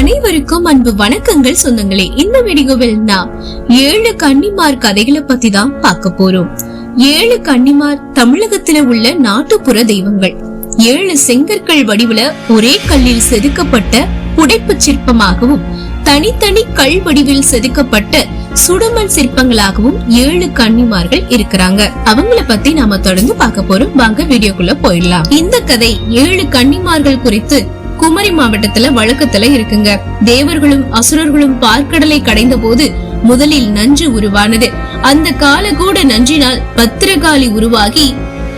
அனைவருக்கும் அன்பு வணக்கங்கள் சொந்தங்களே. இந்த வீடியோவில் நாம் ஏழு கன்னிமார் கதைகளை பத்தி தான் பார்க்க போறோம். ஏழு கன்னிமார் தமிழகத்துல உள்ள நாட்டுப்புற தெய்வங்கள். ஏழு செங்கற்கள் வடிவுல ஒரே கல்லில் செதுக்கப்பட்ட புடைப்பு சிற்பமாகவும் தனித்தனி கல் வடிவில் செதுக்கப்பட்ட சுடுமண் சிற்பங்களாகவும் ஏழு கன்னிமார்கள் இருக்கிறாங்க. அவங்கள பத்தி நாம தொடர்ந்து பார்க்க போறோம். வாங்க வீடியோக்குள்ள போயிடலாம். இந்த கதை ஏழு கன்னிமார்கள் குறித்து குமரி மாவட்டத்துல வழக்கத்துல இருக்குங்க. தேவர்களும் அசுரர்களும் பார்க்கடலை கடைந்த போது முதலில் நஞ்சு உருவானது. அந்த காலகூட நஞ்சினால் பத்திரகாளி உருவாகி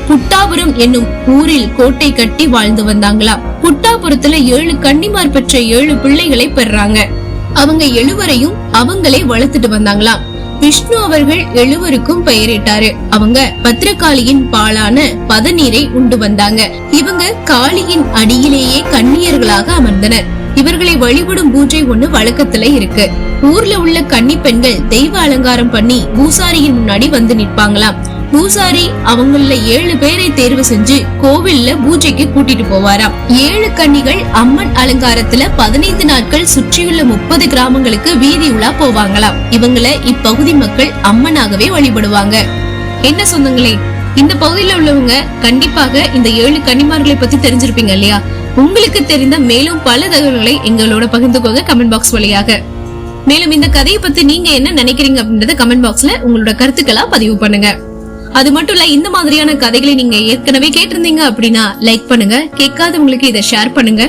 புட்டாபுரம் என்னும் ஊரில் கோட்டை கட்டி வாழ்ந்து வந்தாங்களாம். புட்டாபுரத்துல ஏழு கன்னிமார் பெற்ற ஏழு பிள்ளைகளை பெறாங்க. அவங்க எழுவரையும் அவங்களே வளர்த்துட்டு வந்தாங்களாம். விஷ்ணு அவர்கள் எழுவருக்கும் பெயரிட்டாரு. அவங்க பத்திரகாளியின் பாலான பதநீரை உண்டு வந்தாங்க. இவங்க காளியின் அடியிலேயே கன்னியர்களாக அமர்ந்தனர். இவர்களை வழிபடும் பூஜை ஒண்ணு வழக்கத்துல இருக்கு. ஊர்ல உள்ள கன்னி பெண்கள் தெய்வ அலங்காரம் பண்ணி பூசாரியின் முன்னாடி வந்து நிற்பாங்களாம். பூசாரி அவங்கள ஏழு பேரை தேர்வு செஞ்சு கோவில்ல பூஜைக்கு கூட்டிட்டு போவாராம். ஏழு கன்னிகள் அம்மன் அலங்காரத்துல பதினைந்து நாட்கள் சுற்றியுள்ள முப்பது கிராமங்களுக்கு வீதி உலா போவாங்களாம். இவங்கள இப்பகுதி மக்கள் அம்மனாகவே வழிபடுவாங்க. என்ன சொந்தங்களே? இந்த பகுதியில உள்ளவங்க கண்டிப்பாக இந்த ஏழு கன்னிமார்களை பத்தி தெரிஞ்சிருப்பீங்க இல்லையா? உங்களுக்கு தெரிந்த மேலும் பல தகவல்களை எங்களோட பகிர்ந்துக்கோங்க கமெண்ட் பாக்ஸ் வழியாக. மேலும் இந்த கதையை பத்தி நீங்க என்ன நினைக்கிறீங்க அப்படின்றத கமெண்ட் பாக்ஸ்ல உங்களோட கருத்துக்களா பதிவு பண்ணுங்க. அது மட்டும் இல்ல இந்த மாதிரியான கதைகளை நீங்க ஏற்கனவே கேட்டிருந்தீங்க அப்படின்னா லைக் பண்ணுங்க. கேட்காதவங்களுக்கு இதை ஷேர் பண்ணுங்க.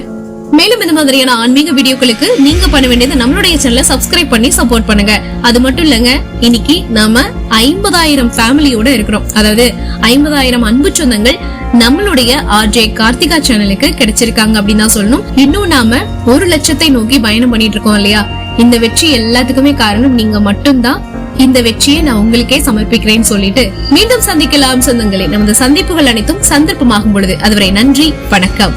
மேலும் இந்த மாதிரியான ஆன்மீக வீடியோக்களுக்கு நீங்க பண்ண வேண்டியது நம்மளுடைய சேனலை சப்ஸ்கிரைப் பண்ணி சப்போர்ட் பண்ணுங்க. அது மட்டும் இல்லங்க இன்னைக்கு நாம ஐம்பதாயிரம் ஃபேமிலியோட இருக்கிறோம். அதாவது ஐம்பதாயிரம் அன்பு சொந்தங்கள் நம்மளுடைய ஆர்ஜே கார்த்திகா சேனலுக்கு கிடைச்சிருக்காங்க அப்படின்னு தான் சொல்லணும். இன்னும் நாம ஒரு லட்சத்தை நோக்கி பயணம் பண்ணிட்டு இருக்கோம் இல்லையா? இந்த வெற்றி எல்லாத்துக்குமே காரணம் நீங்க மட்டும்தான். இந்த வெற்றியை நான் உங்களுக்கே சமர்ப்பிக்கிறேன்னு சொல்லிட்டு மீண்டும் சந்திக்கலாம் சொந்தங்களே. நமது சந்திப்புகள் அனைத்தும் சந்தர்ப்பமாகும் பொழுது. அதுவரை நன்றி வணக்கம்.